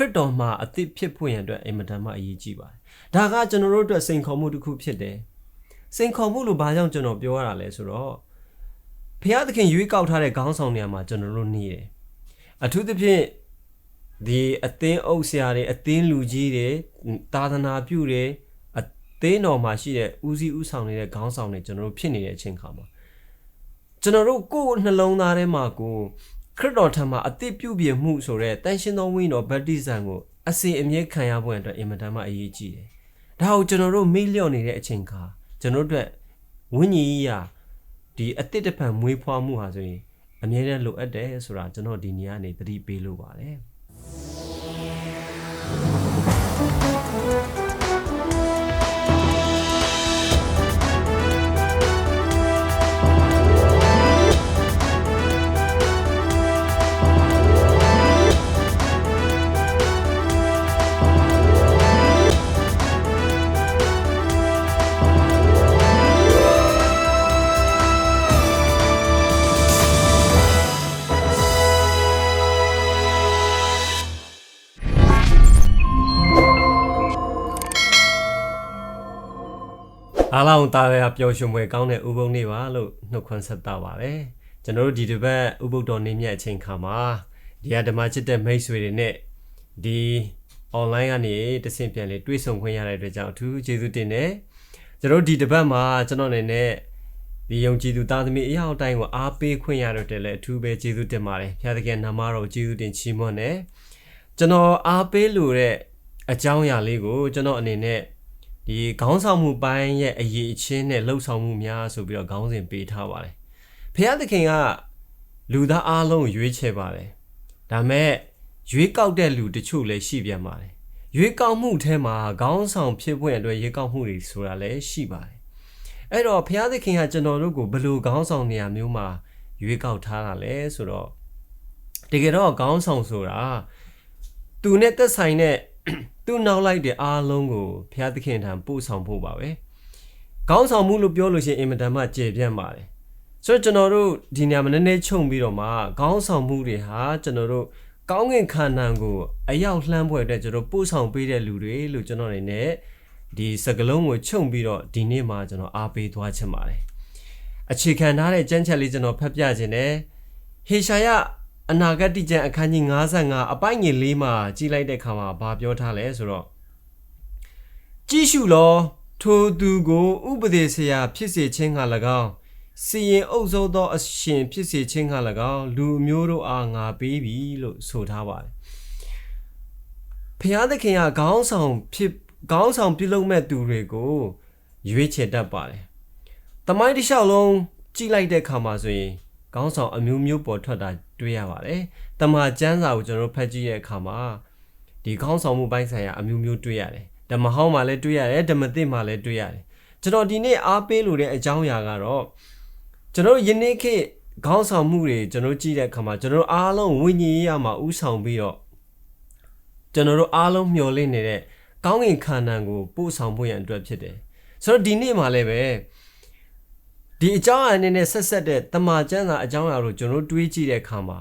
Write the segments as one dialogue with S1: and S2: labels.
S1: ရစ်တော်မှာအသစ်ဖြစ်ဖို့ရန်အတွက်အင်မတန်မှအရေးကြီးပါတယ်ဒါကကျွန်တော်တို့အတွက်စိန်ခေါ်မှုတစ်ခုဖြစ်တယ်စိန်ခေါ်မှုလို့ဘာကြောင့်ကျွန်တော်ပြောရတာလဲဆိုတော့ဖျားသခင်ရွေးကောက်ထားတဲ့ခေါင်းဆောင်နေရာမှာကျွန်တော်တို့နေတယ်အထူးသဖြင့်ဒီအသင်းအုပ်ဆရာတွေအသင်းလူကြီးတွေသာသနာပြုတွေအသင်းတော်မှာရှိတဲ့ဦးစီးဦးဆောင်နေတဲ့ခေါင်းဆောင်တွေကျွန်တော်တို့ဖြစ်နေတဲ့အချိန်ခါမှာကျွန်တော်တို့ကိုယ်နှလုံးသားထဲမှာကို ခရစ်တော်ထံမှာအသစ်ပြုပြင်မှုဆိုတဲ့တန်ရှင်သောဝိညာဉ်တော်ဗတ္တိဇံကိုအစီအမြဲခံရဖို့အတွက်အင်မတန်မှအရေးကြီးတယ်။ဒါကိုကျွန်တော်တို့မေ့လျော့နေတဲ့အချိန်ခါကျွန်တော်တို့အတွက်ဝိညာဉ်ကြီးရာဒီအသစ်တစ်ဖန်မွေးဖွားမှုဟာဆိုရင်အမြဲတမ်းလိုအပ်တယ်ဆိုတာကျွန်တော်ဒီနေရာနေသတိပေးလို့ပါတယ်။ အားလုံးတာရပျော်ရွှင်ပွဲကောင်းတဲ့ဥပုံနေ့ပါလို့နှုတ်ခွန်းဆက်တာပါပဲကျွန်တော်တို့ဒီတစ်ပတ်ဥပုဒ်တော်နေ့မြတ်အချိန်ခါမှာဒီဟာဓမ္မချစ်တဲ့မိတ်ဆွေတွေနဲ့ဒီ online ကနေတဆင့်ပြန်လေတွေ့ဆုံခွင့်ရတဲ့အတွက်ကြောင့်အထူးကျေးဇူးတင်တယ်ကျွန်တော်တို့ဒီတစ်ပတ်မှာကျွန်တော်အနေနဲ့ဒီယုံကြည်သူသားသမီးအရာအတိုင်းကိုအားပေးခွင့်ရတော့တယ်လေအထူးပဲကျေးဇူးတင်ပါတယ်ဖခင်တကယ်နာမတော်ကျေးဇူးတင်ချီးမွမ်းတယ်ကျွန်တော်အားပေးလို့တဲ့အကြောင်းအရာလေးကိုကျွန်တော်အနေနဲ့ ဒီခေါင်းဆောင်မှုပိုင်းရဲ့အရေးအချင်းနဲ့လှုပ်ဆောင်မှုများဆိုပြီးတော့ခေါင်းစဉ်ပေးထားပါတယ်ဖခင်သခင်ကလူသားအားလုံးကိုရွေးချယ်ပါတယ်ဒါမဲ့ရွေးကောက်တဲ့လူတချို့လည်းရှိပြန်ပါတယ်ရွေးကောက်မှုထဲမှာခေါင်းဆောင်ဖြစ်ဖို့အတွက်ရွေးကောက်မှုတွေဆိုတာလည်းရှိပါတယ်အဲ့တော့ဘုရားသခင်ကကျွန်တော်တို့ကိုဘယ်လိုခေါင်းဆောင်နေရာမျိုးမှာရွေးကောက်ထားတာလဲဆိုတော့တကယ်တော့ခေါင်းဆောင်ဆိုတာသူနဲ့သက်ဆိုင်တဲ့ သူ့နောက်လိုက်တဲ့အားလုံးကိုဘုရားသခင်ထံပို့ဆောင်ဖို့ပါပဲခေါင်းဆောင်မှုလို့ပြောလို့ရှိရင်အင်မတန်မှကျေပြန့်ပါတယ်ဆိုတော့ကျွန်တော်တို့ဒီနေရာမှာနည်းနည်းခြုံပြီးတော့မှခေါင်းဆောင်မှုတွေဟာကျွန်တော်တို့ကောင်းကင်ခန္ဓာကိုအရောက်လှမ်းပွဲအတွက်ကျွန်တော်ပို့ဆောင်ပေးတဲ့လူတွေလို့ကျွန်တော်အနေနဲ့ဒီစကလုံးကိုခြုံပြီးတော့ဒီနေ့မှာကျွန်တော်အားပေးသွားချင်ပါတယ်အခြေခံထားတဲ့ကြမ်းချက်လေးကျွန်တော်ဖတ်ပြခြင်းနဲ့ဟေရှာယ အနာဂတ်ကျမ်းအခန်းကြီး55အပိုင်းငယ်၄မှာကြည်လိုက်တဲ့အခါမှာဘာပြောထားလဲဆိုတော့ကြည့်ရှုလောထိုသူကိုဥပဒေဆရာဖြစ်စေခြင်းက၎င်းစီရင်အုပ်စိုးသောအရှင်ဖြစ်စေခြင်းက၎င်းလူမျိုးတို့အားငါပေးပြီလို့ဆိုထားပါတယ်ဖျားသခင်ကခေါင်းဆောင်ဖြစ်ခေါင်းဆောင်ပြုလုပ်မဲ့သူတွေကိုရွေးချယ်တတ်ပါတယ်။တမိုင်းတစ်လျှောက်လုံးကြည့်လိုက်တဲ့အခါမှာဆိုရင် ခေါင်းဆောင်အမျိုးမျိုးပေါ်ထွက်တာတွေ့ရပါတယ်။တမန်ကျမ်းစာကိုကျွန်တော်ဖတ်ကြည့်တဲ့အခါမှာဒီခေါင်းဆောင်မှုပိုင်းဆိုင်ရာအမျိုးမျိုးတွေ့ရတယ်။ဓမ္မဟောင်းမှာလည်းတွေ့ရတယ်ဓမ္မသစ်မှာလည်းတွေ့ရတယ်။ကျွန်တော်ဒီနေ့အားပေးလို့တဲ့အကြောင်းအရာကတော့ကျွန်တော်ယနေ့ခေတ်ခေါင်းဆောင်မှုတွေကျွန်တော်ကြည့်တဲ့အခါမှာကျွန်တော်အားလုံးဝိညာဉ်ရေးရမှာဥဆောင်ပြီးတော့ကျွန်တော်တို့အားလုံးမျှော်လင့်နေတဲ့ကောင်းကင်ခန္ဓာကိုပို့ဆောင်ဖို့ရန်အတွက်ဖြစ်တယ်။ဆိုတော့ဒီနေ့မှာလည်းပဲ ဒီအကြောင်းအရာနဲ့ဆက်ဆက်တဲ့တမာကျမ်းစာအကြောင်းအရာကိုကျွန်တော်တွေးကြည့်တဲ့အခါမှာ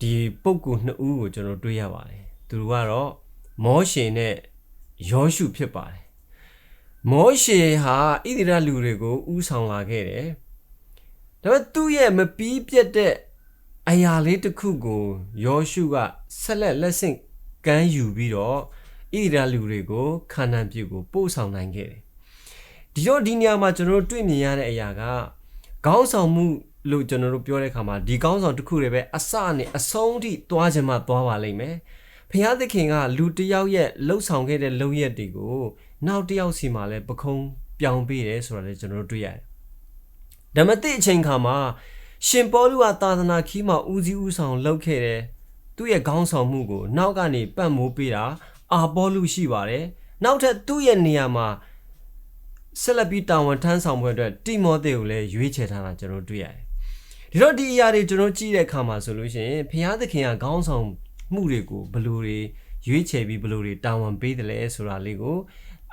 S1: ဒီပုဂ္ဂိုလ်နှစ်ဦးကိုကျွန်တော်တွေးရပါတယ်။သူတို့ကတော့မောရှေနဲ့ယောရှုဖြစ်ပါတယ်။မောရှေဟာဣသရေလလူတွေကိုဥဆောင်လာခဲ့တယ်။ဒါပေမဲ့သူ့ရဲ့မပီးပြတ်တဲ့အရာလေးတစ်ခုကိုယောရှုကဆက်လက်လက်ဆင့်ကမ်းယူပြီးတော့ဣသရေလလူတွေကိုခါနန်ပြည်ကိုပို့ဆောင်နိုင်ခဲ့တယ်။ ဒီတော့ဒီနေရာမှာကျွန်တော်တို့တွေ့မြင်ရတဲ့အရာကခေါင်းဆောင်မှုလို့ကျွန်တော်တို့ပြောတဲ့အခါမှာဒီခေါင်းဆောင်တစ်ခုတွေပဲအစနဲ့အဆုံးထိသွားခြင်းမှသွားပါလိမ့်မယ်။ဖျားသခင်ကလူတစ်ယောက်ရဲ့လှုပ်ဆောင်ခဲ့တဲ့လုပ်ရက်တွေကိုနောက်တစ်ယောက်စီမှာလည်းပခုံးပြောင်းပေးတယ်ဆိုတာလည်းကျွန်တော်တို့တွေ့ရတယ်။ဓမ္မတိအချိန်ခါမှာရှင်ပေါလုကသာသနာခီးမှာဦးစီးဦးဆောင်လုပ်ခဲ့တယ်။သူ့ရဲ့ခေါင်းဆောင်မှုကို နောက်ကနေပတ်မိုးပေးတာအာပေါလုရှိပါတယ်နောက်ထပ်သူ့ရဲ့နေရာမှာ ဆက်လက်ပြီးတာဝန်ထမ်းဆောင်ဖို့အတွက်တိမောသေကိုလည်းရွေးချယ်ထားတာကျွန်တော်တွေ့ရတယ်ဒီတော့ဒီအရာတွေကျွန်တော်ကြည့်တဲ့အခါမှာဆိုလို့ရှိရင်ဘုရားသခင်ကခေါင်းဆောင်မှုတွေကိုဘလို့တွေရွေးချယ်ပြီးဘလို့တွေတာဝန်ပေးတယ်လဲဆိုတာလေးကို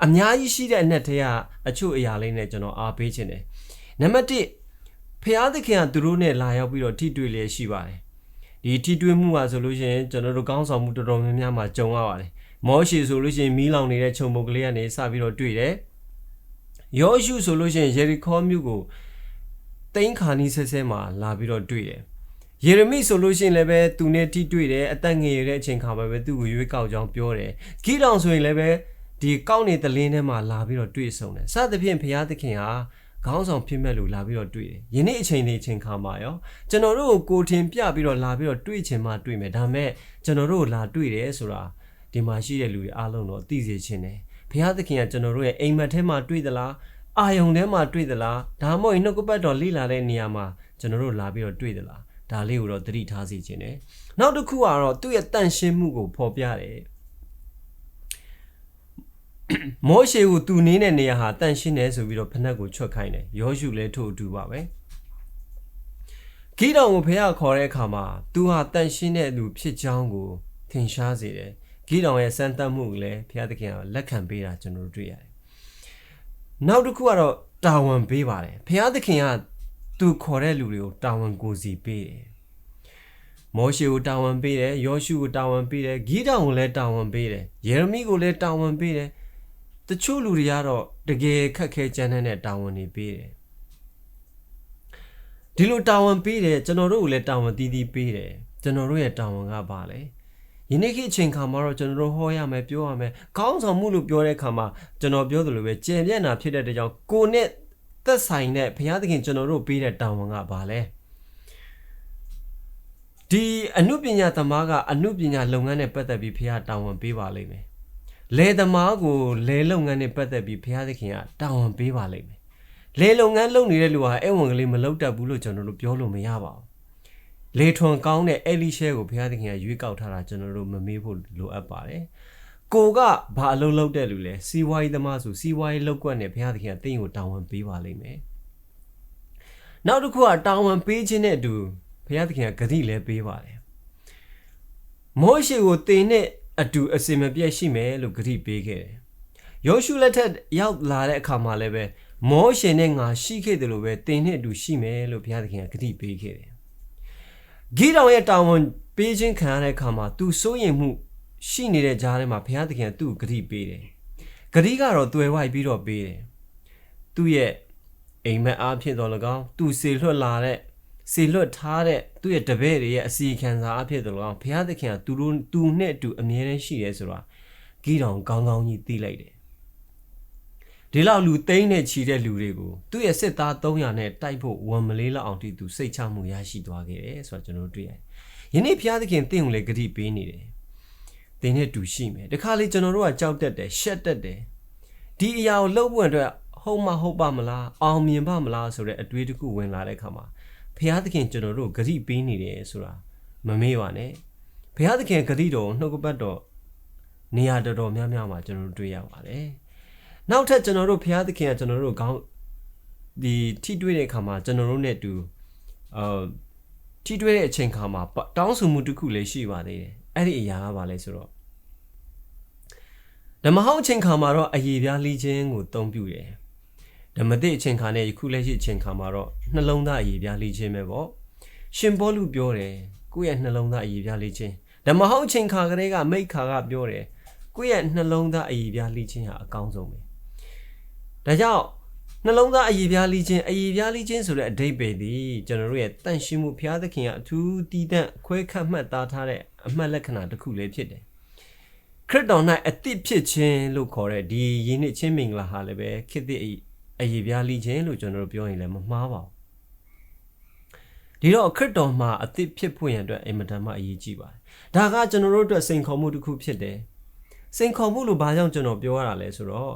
S1: အများကြီးရှိတဲ့အနက်တည်းကအချို့အရာလေးနဲ့ကျွန်တော်အားပေးခြင်းတယ်နံပါတ်1ဖျားသခင်ကသူတို့နဲ့လာရောက်ပြီးတော့ထိတွေ့လျက်ရှိပါတယ်ဒီထိတွေ့မှုဟာဆိုလို့ရှိရင်ကျွန်တော်တို့ကောင်းဆောင်မှုတော်တော်များများမှာကြုံရပါတယ်မောရှေဆိုလို့ရှိရင်မီးလောင်နေတဲ့ခြုံပုတ်ကလေးကနေစပြီးတော့တွေ့တယ် ယောရှုဆိုလို့ရှိရင်ယေရီခေါမြို့ကိုတိန်ခါနီးဆဲဆဲမှာလာပြီးတော့တွေ့တယ်ယေရမိဆိုလို့ရှိရင်လည်းပဲသူနဲ့ထိတွေ့တယ်အသက်ငယ်ရတဲ့အချိန်ခါမှာပဲသူ့ကိုရွေးကောက်ကြောင်းပြောတယ်ဂိတောင်ဆိုရင်လည်းပဲဒီကောက်နေတဲ့လင်းထဲမှာလာပြီးတော့တွေ့ဆုံတယ်စသဖြင့်ဘုရားသခင်ဟာခေါင်းဆောင်ဖြစ်မဲ့လူလာပြီးတော့တွေ့တယ်ယနေ့အချိန်ဒီအချိန်ခါမှာရောကျွန်တော်တို့ကိုကိုထင်ပြပြီးတော့လာပြီးတော့တွေ့ချင်မှတွေ့မယ်ဒါမဲ့ကျွန်တော်တို့လာတွေ့တယ်ဆိုတာဒီမှာရှိတဲ့လူတွေအားလုံးတော့သိစေချင်တယ် ဘုရားသခင်ကကျွန်တော်တို့ရဲ့အိမ်မက်ထဲမှာတွေ့သလားအာယုံထဲမှာတွေ့သလားဒါမှမဟုတ်နှုတ်ကပတ်တော်လိလာတဲ့နေရာမှာကျွန်တော်တို့လာပြီးတော့တွေ့သလားဒါလေးကိုတော့သတိထားစီခြင်းတယ်နောက်တစ်ခုကတော့သူ့ရဲ့တန့်ရှင်းမှုကိုဖော်ပြတယ်မောရှေကိုသူနေတဲ့နေရာဟာတန့်ရှင်းတယ်ဆိုပြီးတော့ဖနက်ကိုချွတ်ခိုင်းတယ်ယောရှုလည်းထို့အတူပါပဲဂိတောင်ကိုဖះခေါ်တဲ့အခါမှာသူဟာတန့်ရှင်းတဲ့လူဖြစ်ကြောင်းကိုထင်ရှားစေတယ် ဂိတောင်ရဲ့စမ်းသပ်မှုကိုလည်းဖះသခင်ကလက်ခံပေးတာကျွန်တော်တို့တွေ့ရတယ်နောက်တစ်ခုကတော့တာဝန်ပေးပါတယ်ဖះသခင်ကသူခေါ်တဲ့လူတွေကိုတာဝန်ကိုစီပေးတယ်မောရှေကိုတာဝန်ပေးတယ်ယောရှုကိုတာဝန်ပေးတယ်ဂိတောင်ကိုလည်းတာဝန်ပေးတယ်ယေရမိကိုလည်းတာဝန်ပေးတယ်တချို့လူတွေကတော့တကယ်ခက်ခဲကြမ်းတဲ့တာဝန်တွေပေးတယ်ဒီလိုတာဝန်ပေးတယ်ကျွန်တော်တို့ကိုလည်းတာဝန်တီးတီးပေးတယ်ကျွန်တော်တို့ရဲ့တာဝန်ကဘာလဲ ယနေ့ခေတ်အချိန်ခါမှာတော့ကျွန်တော်တို့ဟောရမယ်ပြောရမယ်ခေါင်းဆောင်မှုလို့ပြောတဲ့အခါမှာကျွန်တော်ပြောသလိုပဲကြံပြန့်တာဖြစ်တဲ့ကြောင့်ကိုနဲ့သက်ဆိုင်တဲ့ဘုရားသခင်ကျွန်တော်တို့ပေးတဲ့တာဝန်ကဘာလဲဒီအမှုပညာသမားကအမှုပညာလုပ်ငန်းနဲ့ပတ်သက်ပြီးဘုရားတာဝန်ပေးပါလိမ့်မယ်လယ်သမားကိုလယ်လုပ်ငန်းနဲ့ပတ်သက်ပြီးဘုရားသခင်ကတာဝန်ပေးပါလိမ့်မယ်လယ်လုပ်ငန်းလုပ်နေတဲ့လူဟာအဲ့ဝင်ကလေးမလုပ်တတ်ဘူးလို့ကျွန်တော်တို့ပြောလို့မရပါဘူး လေထွန်ကောင်းတဲ့အဲလိရှဲကိုဘုရားသခင်ကရွေးကောက်ထားတာကျွန်တော်တို့မမေ့ဖို့လိုအပ်ပါတယ်ကိုကဘာအလုံးလုံးတဲ့လူလဲစီဝါရေးသမားဆိုစီဝါရေးလောက်ကွက်နဲ့ဘုရားသခင်ကတင့်ကိုတာဝန်ပေးပါလိမ့်မယ်နောက်တစ်ခုကတာဝန်ပေးခြင်းနဲ့အတူဘုရားသခင်ကဂတိလည်းပေးပါတယ်မောရှေကိုတင်နဲ့အတူအစင်မပြတ်ရှိမယ်လို့ဂတိပေးခဲ့တယ်ယောရှုလက်ထက်ရောက်လာတဲ့အခါမှာလည်းပဲမောရှေနဲ့ငါရှိခဲ့တယ်လို့ပဲတင်နဲ့အတူရှိမယ်လို့ဘုရားသခင်ကဂတိပေးခဲ့တယ် ဂိတောင်ရဲ့တာဝန်ပေးခြင်းခံရတဲ့အခါမှာသူစိုးရင်မှုရှိနေတဲ့ကြားထဲမှာဘုရားသခင်ကသူ့ကိုဂတိပေးတယ်ဂတိကတော့တွယ်ဝိုက်ပြီးတော့ပေးတယ်သူ့ရဲ့အိမ်မက်အားဖြင့်တော်၎င်းသူစေလွှတ်လာတဲ့စေလွတ်ထားတဲ့သူ့ရဲ့တပည့်တွေရဲ့အစီခံစာအဖြစ်တော်၎င်းဘုရားသခင်ကသူတို့သူနဲ့အတူအမြဲတမ်းရှိရဲဆိုတာဂိတောင်ကောင်းကောင်းကြီးသိလိုက်တယ် ဒီလောက်လူသိန်းနဲ့ချီတဲ့လူတွေကိုသူ့ရဲ့စစ်သား300နဲ့တိုက်ဖို့ဝန်မလေးလောက်အောင်တိသူစိတ်ချမှုရရှိသွားခဲ့တယ်ဆိုတာကျွန်တော်တို့တွေ့ရတယ်။ယနေ့ဘုရားသခင်တင့်ကိုလည်းဂတိပေးနေတယ်။တင်းနဲ့တူရှိမယ်။တခါလေကျွန်တော်တို့ကကြောက်တတ်တယ်ရှက်တတ်တယ်။ဒီအရာကိုလှုပ်ပွင့်အတွက်ဟုတ်မဟုတ်ပါမလားအောင်မြင်ပါမလားဆိုတဲ့အတွေးတစ်ခုဝင်လာတဲ့အခါမှာဘုရားသခင်ကျွန်တော်တို့ဂတိပေးနေတယ်ဆိုတာမမေ့ပါနဲ့။ဘုရားသခင်ဂတိတော်နှုတ်ကပတ်တော်နေရာတော်တော်များများမှာကျွန်တော်တို့တွေ့ရပါတယ်။ နောက်ထပ်ကျွန်တော်တို့ဘုရားသခင်ကကျွန်တော်တို့ခေါင်းဒီထိတွေ့တဲ့အခါမှာကျွန်တော်တို့ ਨੇ တူအာထိတွေ့တဲ့အချိန်ခါမှာတောင်းဆိုမှုတစ်ခုလည်းရှိပါသေးတယ်အဲ့ဒီအရာကဘာလဲဆိုတော့ဓမ္မဟောင်းအချိန်ခါမှာတော့အယေပြားလိခြင်းကိုတုံးပြတယ်ဓမ္မတိအချိန်ခါနဲ့ယခုလက်ရှိအချိန်ခါမှာတော့နှလုံးသားအယေပြားလိခြင်းပဲပေါ့ရှင်ဘောလူပြောတယ်ကိုယ့်ရဲ့နှလုံးသားအယေပြားလိခြင်းဓမ္မဟောင်းအချိန်ခါကလေးကမိတ်ခါကပြောတယ်ကိုယ့်ရဲ့နှလုံးသားအယေပြားလိခြင်းဟာအကောင်းဆုံးပဲ ဒါကြောင့်နှလုံးသားအည်ပြားလိခြင်းအည်ပြားလိခြင်းဆိုတဲ့အဓိပ္ပာယ်ဒီကျွန်တော်တို့ရဲ့တန့်ရှင်းမှုဘုရားသခင်ကအထူးတည်တံ့ခွဲခတ်မှတ်သားထားတဲ့အမှတ်လက္ခဏာတစ်ခုလေးဖြစ်တယ်ခရစ်တော်၌အသစ်ဖြစ်ခြင်းလို့ခေါ်တဲ့ဒီယဉ်နှစ်ချင်းမင်္ဂလာဟာလည်းပဲခေတ်သစ်အည်ပြားလိခြင်းလို့ကျွန်တော်တို့ပြောရင်လည်းမမှားပါဘူးဒီတော့ခရစ်တော်မှာအသစ်ဖြစ်ဖို့ရန်အတွက်အင်မတန်မှအရေးကြီးပါတယ်ဒါကကျွန်တော်တို့အတွက်စိန်ခေါ်မှုတစ်ခုဖြစ်တယ်စိန်ခေါ်မှုလို့ဘာကြောင့်ကျွန်တော်ပြောရတာလဲဆိုတော့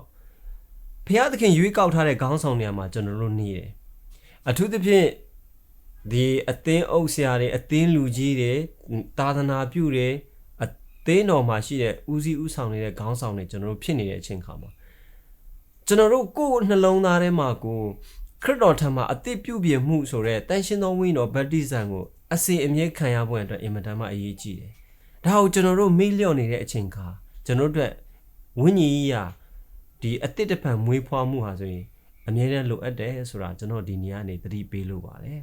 S1: ဖះသခင်ရွေးကောက်ထားတဲ့ခေါင်းဆောင်နေရာမှာကျွန်တော်တို့နေတယ်အထူးသဖြင့်ဒီအသင်းအုပ်ဆရာတွေအသင်းလူကြီးတွေသာသနာပြုတွေအသင်းတော်မှာရှိတဲ့ဦးစီးဦးဆောင်နေတဲ့ခေါင်းဆောင်တွေကျွန်တော်တို့ဖြစ်နေတဲ့အချိန်ခါမှာကျွန်တော်တို့ကိုယ်နှလုံးသားထဲမှာကိုခရစ်တော်ထံမှာအသစ်ပြုပြင်မှုဆိုတဲ့တန်ရှင်းသောဝိညာဉ်တော်ဗတ္တိဇံကိုအစီအမြဲခံရဖို့အတွက်အင်မတန်မှအရေးကြီးတယ်။ဒါကိုကျွန်တော်တို့မေ့လျော့နေတဲ့အချိန်ခါကျွန်တော်တို့အတွက်ဝိညာဉ်ကြီးရာ ဒီအတစ်တဖန်မွေးဖွားမှုဟာဆိုရင်အမြဲတမ်းလိုအပ်တယ်ဆိုတာကျွန်တော်ဒီနေရာနေသတိပေးလို့ပါတယ်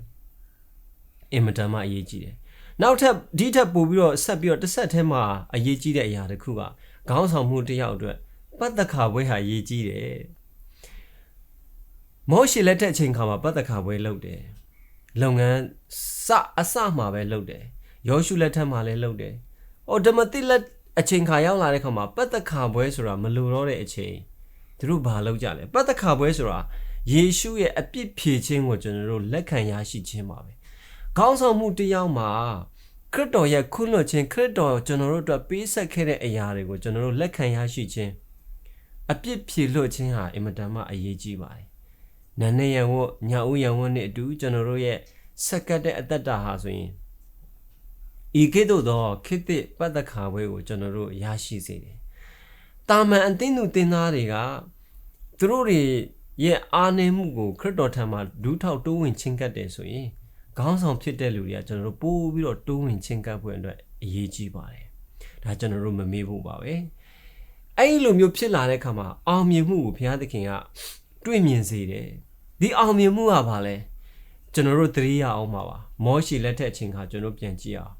S1: အင်မတန်မှအရေးကြီးတယ်နောက်ထပ်ဒီထက်ပိုပြီးတော့ဆက်ပြီးတော့တစ်ဆက်ထဲမှာအရေးကြီးတဲ့အရာတစ်ခုကခေါင်းဆောင်မှုတစ်ယောက်အတွက်ပတ်သက်ခါပွဲဟာအရေးကြီးတယ်မောရှိလက်ထက်အချိန်ခါမှာပတ်သက်ခါပွဲလုပ်တယ်လုပ်ငန်းစအစမှာပဲလုပ်တယ်ယောရှုလက်ထက်မှာလည်းလုပ်တယ်ဟောဓမ္မတိလက်အချိန်ခါရောက်လာတဲ့ခါမှာပတ်သက်ခါပွဲဆိုတာမလိုတော့တဲ့အချိန် သူတို့ဘာလုပ်ကြလဲပတ်သက်ခါပွဲဆိုတာယေရှုရဲ့အပြစ်ဖြေခြင်းကိုကျွန်တော်တို့လက်ခံရရှိခြင်းပါပဲခေါင်းဆောင်မှုတစ်ယောက်မှာခရစ်တော်ရဲ့ခွင့်လွှတ်ခြင်းခရစ်တော်ကျွန်တော်တို့အတွက်ပေးဆက်ခဲ့တဲ့အရာတွေကိုကျွန်တော်တို့လက်ခံရရှိခြင်းအပြစ်ဖြေလွှတ်ခြင်းဟာအင်မတန်မှအရေးကြီးပါတယ်။နန်းနေရဝညဦးရဝနဲ့အတူကျွန်တော်တို့ရဲ့စက္ကတ်တဲ့အသက်တာဟာဆိုရင်ဤကဲ့သို့သောခေတ်သစ်ပတ်သက်ခါပွဲကိုကျွန်တော်တို့ရရှိစေတယ်။ တာမန်အသင်းသူတင်သားတွေကသူတို့တွေရဲ့အာနေမှုကိုခရစ်တော်ထံမှာဒူးထောက်တိုးဝင်ချင်းကပ်တယ်ဆိုရင်ခေါင်းဆောင်ဖြစ်တဲ့လူတွေကကျွန်တော်တို့ပို့ပြီးတော့တိုးဝင်ချင်းကပ်ဖို့အတွက်အရေးကြီးပါတယ်။ဒါကျွန်တော်တို့မမေ့ဖို့ပါပဲ။အဲ့ဒီလိုမျိုးဖြစ်လာတဲ့အခါမှာအောင်မြင်မှုကိုဘုရားသခင်ကတွေ့မြင်စေတယ်။ဒီအောင်မြင်မှုကဘာလဲ။ကျွန်တော်တို့သတိရအောင်ပါပါ။မောရှေလက်ထက်အချိန်ခါကျွန်တော်ပြန်ကြည့်အောင်။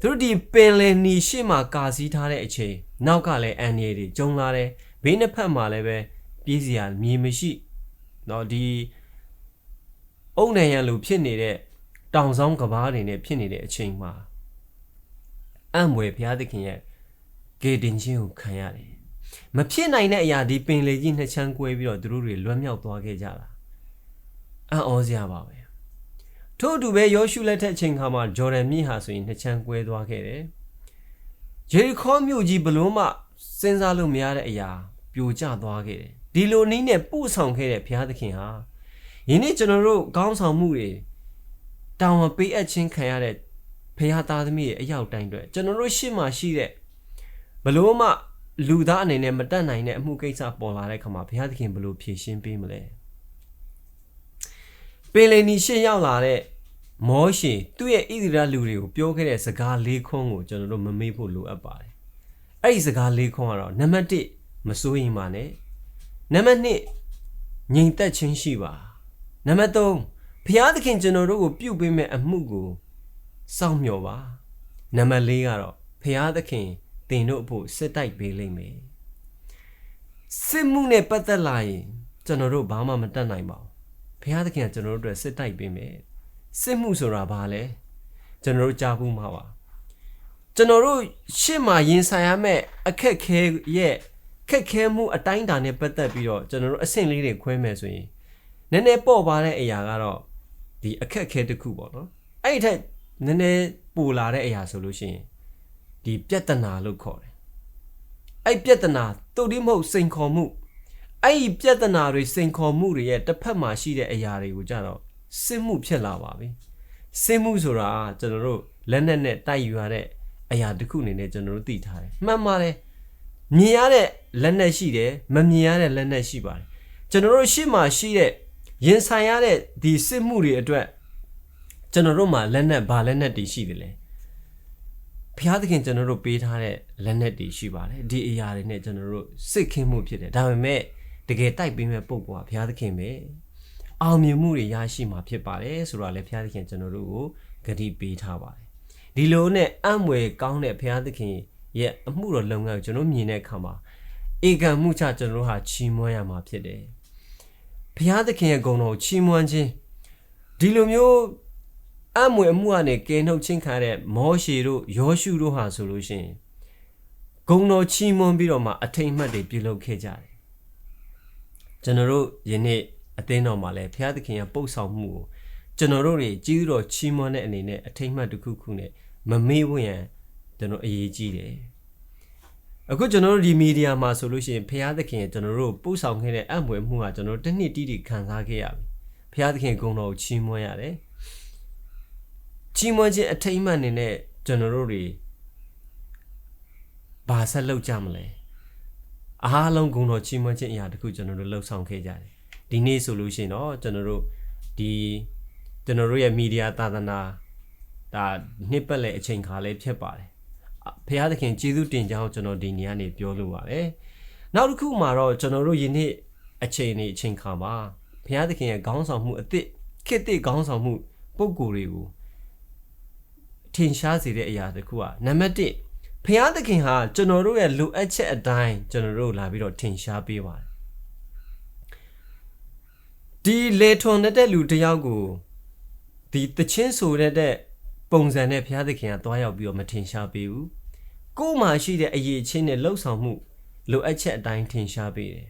S1: သူတို့ဒီပင်လယ်နီရှေ့မှာကာစည်းထားတဲ့အချိန်နောက်ကလည်းအန်ရီတွေကျုံလာတယ်။ဘေးနှစ်ဖက်မှာလည်းပဲပြေးစရာမြေမရှိ။เนาะဒီအုံနိုင်ရန်လိုဖြစ်နေတဲ့တောင်ဆောင်ကဘာတွေနဲ့ဖြစ်နေတဲ့အချိန်မှာအံ့မွေဘုရားသခင်ရဲ့ဂေတင်ခြင်းကိုခံရတယ်။မဖြစ်နိုင်တဲ့အရာဒီပင်လေကြီးနှစ်ချမ်းကွဲပြီးတော့သူတို့တွေလွတ်မြောက်သွားခဲ့ကြတာ။အံ့ဩစရာပါပဲ။ ထို့အတူပဲယောရှုလက်ထက်အချိန်ခါမှာဂျော်ဒန်မြစ်ဟာဆိုရင်နှစ်ချမ်းကွဲသွားခဲ့တယ်။ဂျေရီခေါမြို့ကြီးဘလို့မှစဉ်းစားလို့မရတဲ့အရာပြိုကျသွားခဲ့တယ်။ဒီလိုနည်းနဲ့ပို့ဆောင်ခဲ့တဲ့ဘုရားသခင်ဟာယနေ့ကျွန်တော်တို့ကောင်းဆောင်မှုတွေတောင်းဝပေးအပ်ခြင်းခံရတဲ့ဖခင်သားသမီးရဲ့အရောက်တိုင်းအတွက်ကျွန်တော်တို့ရှေ့မှာရှိတဲ့ဘလို့မှလူသားအနေနဲ့မတတ်နိုင်တဲ့အမှုကိစ္စပေါ်လာတဲ့ခါမှာဘုရားသခင်ဘလို့ဖြေရှင်းပေးမလဲ ပင်လယ်နီရှေ့ရောက်လာတဲ့မောရှေသူ့ရဲ့ဣသရေလလူတွေကိုပြောခဲ့တဲ့စကားလေးခွန်းကိုကျွန်တော်တို့မမေ့ဖို့လိုအပ်ပါတယ်အဲ့ဒီစကားလေးခွန်းကတော့နံပါတ်1မစိုးရင်ပါနဲ့နံပါတ်2ငြိမ်သက်ခြင်းရှိပါနံပါတ်3ဖျားသခင်ကျွန်တော်တို့ကိုပြုတ်ပေးမဲ့အမှုကိုစောင့်မျှော်ပါနံပါတ်၄ကတော့ဖျားသခင်တင်တို့အဖို့စစ်တိုက်ပေးလိမ့်မယ်စစ်မှုနဲ့ပတ်သက်လာရင်ကျွန်တော်တို့ဘာမှမတတ်နိုင်ပါဘူး ဖျားသခင်ကကျွန်တော်တို့အတွက်စစ်တိုက်ပေးမယ်စစ်မှုဆိုတာဘာလဲကျွန်တော်တို့ကြားဘူးမှာပါကျွန်တော်တို့ရှေ့မှာရင်ဆိုင်ရမယ့်အခက်ခဲရဲ့ခက်ခဲမှုအတိုင်းအတာနဲ့ပတ်သက်ပြီးတော့ကျွန်တော်တို့အဆင့်လေးတွေခွဲမယ်ဆိုရင်နည်းနည်းပေါ့ပါတဲ့အရာကတော့ဒီအခက်အခဲတစ်ခုပေါ့နော်အဲ့ဒီထက်နည်းနည်းပူလာတဲ့အရာဆိုလို့ရှိရင်ဒီပြဿနာလို့ခေါ်တယ်အဲ့ပြဿနာတူတိမဟုတ်စိန်ခေါ်မှု အဲ့ဒီပြဿနာတွေစိန်ခေါ်မှုတွေရဲ့တစ်ဖက်မှာရှိတဲ့အရာတွေကိုကြတော့စစ်မှုဖြစ်လာပါပြီစစ်မှုဆိုတာကျွန်တော်တို့လက်နက်နဲ့တိုက်ယူရတဲ့အရာတစ်ခုအနေနဲ့ကျွန်တော်တို့သိထားတယ်မှန်ပါတယ်မြင်ရတဲ့လက်နက်ရှိတယ်မမြင်ရတဲ့လက်နက်ရှိပါတယ်ကျွန်တော်တို့ရှေ့မှာရှိတဲ့ရင်ဆိုင်ရတဲ့ဒီစစ်မှုတွေအတွက်ကျွန်တော်တို့မှာလက်နက်ဘာလက်နက်တွေရှိတယ်လဲဘုရားသခင်ကျွန်တော်တို့ပေးထားတဲ့လက်နက်တွေရှိပါတယ်ဒီအရာတွေနဲ့ကျွန်တော်တို့စစ်ခင်းမှုဖြစ်တယ်ဒါပေမဲ့ တကယ်တိုက်ပေးမဲ့ပုံကဘုရားသခင်ပဲအောင်မြင်မှုတွေရရှိမှာဖြစ်ပါတယ်ဆိုတော့လေဘုရားသခင်ကျွန်တော်တို့ကိုဂတိပေးထားပါတယ်ဒီလိုနဲ့အံ့မွေကောင်းတဲ့ဘုရားသခင်ရဲ့အမှုတော်လုပ်ငန်းကိုကျွန်တော်မြင်တဲ့အခါမှာဧကံမှုချကျွန်တော်တို့ဟာချီးမွမ်းရမှာဖြစ်တယ်ဘုရားသခင်ရဲ့ဂုဏ်တော်ကိုချီးမွမ်းခြင်းဒီလိုမျိုးအမွေအမှုကနေကယ်နှုတ်ခြင်းခံတဲ့မောရှေတို့ယောရှုတို့ဟာဆိုလို့ရှိရင်ဂုဏ်တော်ချီးမွမ်းပြီးတော့မှအထိတ်မှတ်တွေပြုလုပ်ခဲ့ကြတယ် ကျွန်တော်တို့ယနေ့အသင်းတော်မှာလည်းဘုရားသခင်ရဲ့ပုတ်ဆောင်မှုကိုကျွန်တော်တို့တွေကြီးတော်ချီးမွမ်းတဲ့အနေနဲ့အထိတ်မှတ်တစ်ခုခုနဲ့မမေ့ဝရန်ကျွန်တော်အရေးကြီးတယ်အခုကျွန်တော်တို့ဒီမီဒီယာမှာဆိုလို့ရှိရင်ဖရာသခင်ကျွန်တော်တို့ပို့ဆောင်ခဲ့တဲ့အံ့ဖွယ်မှုကကျွန်တော်တို့တစ်နှစ်တိတိခံစားခဲ့ရပြီဖရာသခင်ဂုဏ်တော်ကိုချီးမွမ်းရတယ်ချီးမွမ်းခြင်းအထိတ်အမှတ်နေနဲ့ကျွန်တော်တို့တွေဘာဆက်လုပ်ကြမလဲ အားလုံးဂုဏ်တော်ချီးမွမ်းခြင်းအရာတခုကျွန်တော်တို့လှုပ်ဆောင်ခဲ့ကြတယ်ဒီနေ့ဆိုလို့ရှိရင်တော့ကျွန်တော်တို့ဒီကျွန်တော်တို့ရဲ့မီဒီယာသာသနာဒါနှစ်ပတ်လည်အချိန်ခါလေးဖြစ်ပါတယ်ဖရာသခင်ကျေးဇူးတင်ကြောင်းကျွန်တော်ဒီနေရာနေပြောလိုပါတယ်နောက်တစ်ခုမှာတော့ကျွန်တော်တို့ယနေ့အချိန်နေအချိန်ခါမှာဖရာသခင်ရဲ့ခေါင်းဆောင်မှုအသစ်ခေတ်သစ်ခေါင်းဆောင်မှုပုံကိုယ်တွေကိုထင်ရှားစေတဲ့အရာတစ်ခုကနံပါတ်1 ဖျားသခင်ဟာကျွန်တော်တို့ရဲ့လိုအပ်ချက်အတိုင်းကျွန်တော်တို့လာပြီးတော့ထင်ရှားပေးပါတယ်ဒီလေထွန်တဲ့လူတစ်ယောက်ကိုဒီတချင်းဆိုတဲ့ပုံစံနဲ့ဘုရားသခင်ကတွားရောက်ပြီးတော့မထင်ရှားပေးဘူးကိုယ်မှာရှိတဲ့အရေးချင်းနဲ့လှုပ်ဆောင်မှုလိုအပ်ချက်အတိုင်းထင်ရှားပေးတယ်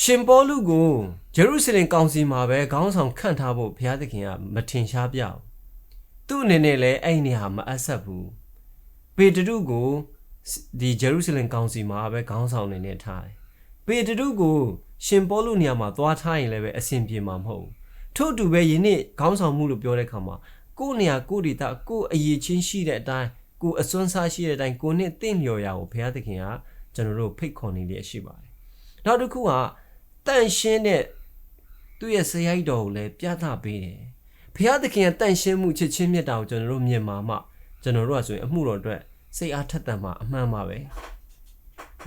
S1: ရှင်ပေါလုကိုဂျေရုဆလင်ကောင်စီမှာပဲခေါင်းဆောင်ခန့်ထားဖို့ဘုရားသခင်ကမထင်ရှားပြဘူးသူ့အနေနဲ့လည်းအဲ့ဒီနေရာမအပ်ဆက်ဘူး ပေတရုကိုဒီဂျေရုဆလင်ကောင်စီမှာပဲခေါင်းဆောင်နေနေထားတယ်ပေတရုကိုရှင်ပေါလုနေရာမှာသွားထားရင်လည်းပဲအဆင်ပြေမှာမဟုတ်ဘူးထို့အတူပဲယနေ့ခေါင်းဆောင်မှုလို့ပြောတဲ့အခါမှာကိုယ့်နေရာကိုယ့်ဒေတာကိုယ့်အရေးချင်းရှိတဲ့အတိုင်းကိုယ်အစွမ်းစားရှိတဲ့အတိုင်းကိုယ်နဲ့တင့်လျော်ရာကိုဘုရားသခင်ကကျွန်တော်တို့ဖိတ်ခေါ်နေလျက်ရှိပါတယ်နောက်တစ်ခုကတန့်ရှင်းတဲ့သူ့ရဲ့ဆရာကြီးတော်ကိုလည်းပြသပေးတယ်ဘုရားသခင်ကတန့်ရှင်းမှုချစ်ချင်းမြတ်တာကိုကျွန်တော်တို့မြင်မှာမှကျွန်တော်တို့ကဆိုရင်အမှုတော်အတွက် စိတ်အားထက်သန်မှာအမှန်ပါပဲ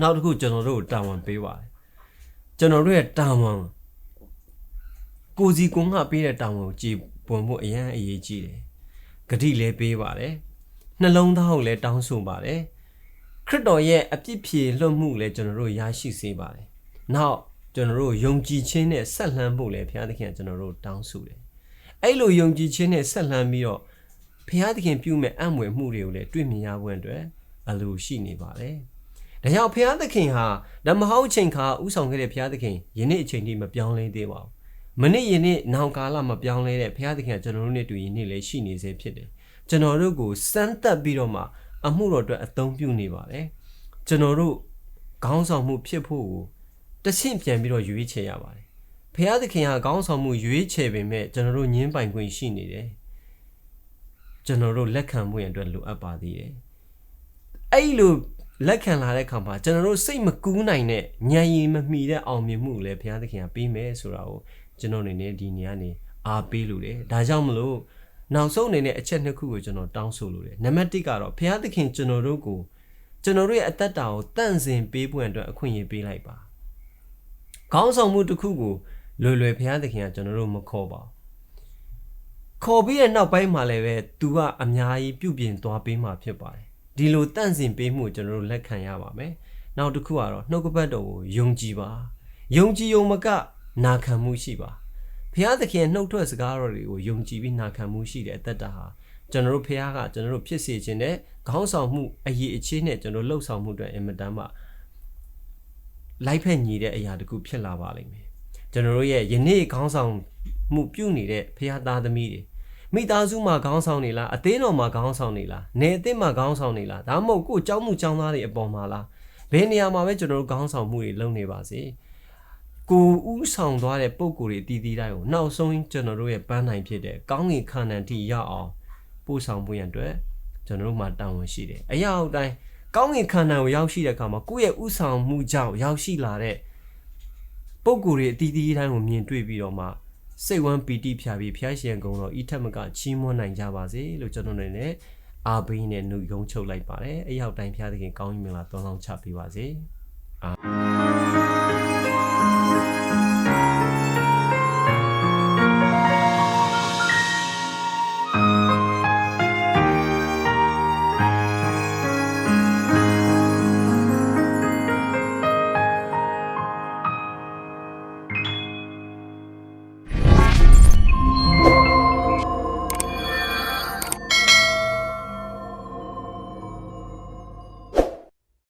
S1: နောက်တစ်ခုကျွန်တော်တို့ကိုတာဝန်ပေးပါတယ်ကျွန်တော်တို့ရဲ့တာဝန်ကိုစီကုန်းကပေးတဲ့တာဝန်ကိုကြည်ပွန်ဖို့အရန်အရေးကြီးတယ်ဂတိလည်းပေးပါတယ်နှလုံးသားကိုလည်းတောင်းဆိုပါတယ်ခရစ်တော်ရဲ့အပြစ်ဖြေလွတ်မှုလည်းကျွန်တော်တို့ရရှိစေပါတယ်နောက်ကျွန်တော်တို့ယုံကြည်ခြင်းနဲ့ဆက်လှမ်းဖို့လည်းဘုရားသခင်ကကျွန်တော်တို့တောင်းဆိုတယ်အဲ့လိုယုံကြည်ခြင်းနဲ့ဆက်လှမ်းပြီးတော့ ဘုရားသခင်ပြုမဲ့အံ့မွေမှုတွေကိုလည်းတွေ့မြင်ရဖို့အတွက်အလိုရှိနေပါတယ်ဒါကြောင့်ဘုရားသခင်ဟာဓမ္မဟောင်းချိန်ခါဥဆောင်ခဲ့တဲ့ဘုရားသခင်ယနေ့အချိန်ထိမပြောင်းလဲသေးပါဘူးမနေ့ယနေ့နောင်ကာလမပြောင်းလဲတဲ့ဘုရားသခင်ကကျွန်တော်တို့နဲ့တူယနေ့လည်းရှိနေစေဖြစ်တယ်ကျွန်တော်တို့ကိုစမ်းသပ်ပြီးတော့မှအမှုတော်အတွက်အသုံးပြုနေပါတယ်ကျွန်တော်တို့ခေါင်းဆောင်မှုဖြစ်ဖို့ကိုတဆင့်ပြန်ပြီးတော့ရွေးချယ်ရပါတယ်ဖခင်သခင်ဟာခေါင်းဆောင်မှုရွေးချယ်ပေမဲ့ကျွန်တော်တို့ညင်းပိုင်ခွင့်ရှိနေတယ် ကျွန်တော်တို့လက်ခံမှုရန်အတွက်လိုအပ်ပါသေးတယ်အဲ့လိုလက်ခံလာတဲ့အခါမှာကျွန်တော်တို့စိတ်မကူးနိုင်တဲ့ညံရည်မမီတဲ့အောင်မြင်မှုလည်းဘုရားသခင်ကပေးမယ်ဆိုတာကိုကျွန်တော်အနေနဲ့ဒီနေရာနေအားပေးလို့တယ်ဒါကြောင့်မလို့နောက်ဆုံးအနေနဲ့အချက်နှစ်ခုကိုကျွန်တော်တောင်းဆိုလိုတယ်နံပါတ်1ကတော့ဘုရားသခင်ကျွန်တော်တို့ကိုကျွန်တော်တို့ရဲ့အသက်တာကိုတန့်စင်ပေးဖို့အတွက်အခွင့်အရေးပေးလိုက်ပါခေါင်းဆောင်မှုတစ်ခုကိုလွယ်လွယ်ဘုရားသခင်ကကျွန်တော်တို့မခေါ်ပါ ခေါ်ပြီးတဲ့နောက်ပိုင်းမှာလည်းပဲ तू ကအများကြီးပြုပြင်သွားပေးမှာဖြစ်ပါတယ်ဒီလိုတန့်စင်ပေးမှုကျွန်တော်တို့လက်ခံရပါမယ်နောက်တစ်ခုကတော့နှုတ်ကပတ်တော်ကိုယုံကြည်ပါယုံကြည်ယုံမကနာခံမှုရှိပါဘုရားသခင်နှုတ်ထွက်စကားတော်တွေကိုယုံကြည်ပြီးနာခံမှုရှိတဲ့အသက်တာဟာကျွန်တော်တို့ဘုရားကကျွန်တော်တို့ဖြစ်စေခြင်းနဲ့ခေါင်းဆောင်မှုအရေးအချင်းနဲ့ကျွန်တော်လှုပ်ဆောင်မှုအတွက်အင်မတန်မှလိုက်ဖက်ညီတဲ့အရာတခုဖြစ်လာပါလိမ့်မယ်ကျွန်တော်တို့ရဲ့ယနေ့ခေါင်းဆောင်မှုပြုနေတဲ့ဘုရားသားသမီးတွေ မိသားစုမှာခေါင်းဆောင်နေလားအသေးတော်မှာခေါင်းဆောင်နေလားနေအသစ်မှာခေါင်းဆောင်နေလားဒါမှမဟုတ်ကိုယ်ကြောက်မှုကြောင်းသားတွေအပေါ်မှာလားဘယ်နေရာမှာပဲကျွန်တော်တို့ခေါင်းဆောင်မှုတွေလုပ်နေပါစေကိုဥဆောင်သွားတဲ့ပုံကိုယ်တွေတည်တည်တိုင်းကိုနောက်ဆုံးကျွန်တော်တို့ရဲ့ပန်းနိုင်ဖြစ်တဲ့ကောင်းငင်ခန္ဓာတိရအောင်ပို့ဆောင်မှုရန်အတွက်ကျွန်တော်တို့မှာတာဝန်ရှိတယ်အရာအတိုင်းကောင်းငင်ခန္ဓာကိုရောက်ရှိတဲ့အခါမှာကိုယ့်ရဲ့ဥဆောင်မှုကြောင့်ရောက်ရှိလာတဲ့ပုံကိုယ်တွေအတီးတီးတိုင်းကိုမြင်တွေ့ပြီးတော့မှ စိတ်ဝမ်းပီတိဖြာပြီးဖျားရှင်ကုံတော်ဤထက်မကချီးမွမ်းနိုင်ကြပါစေလို့ကျွန်တော်တို့လည်းအာဘိနဲ့နှုတ်ယုံချုပ်လိုက်ပါတယ်အရောက်တိုင်းဖျားသခင်ကောင်းကြီးမင်္ဂလာတောင်းဆောင်ချပေးပါစေအာ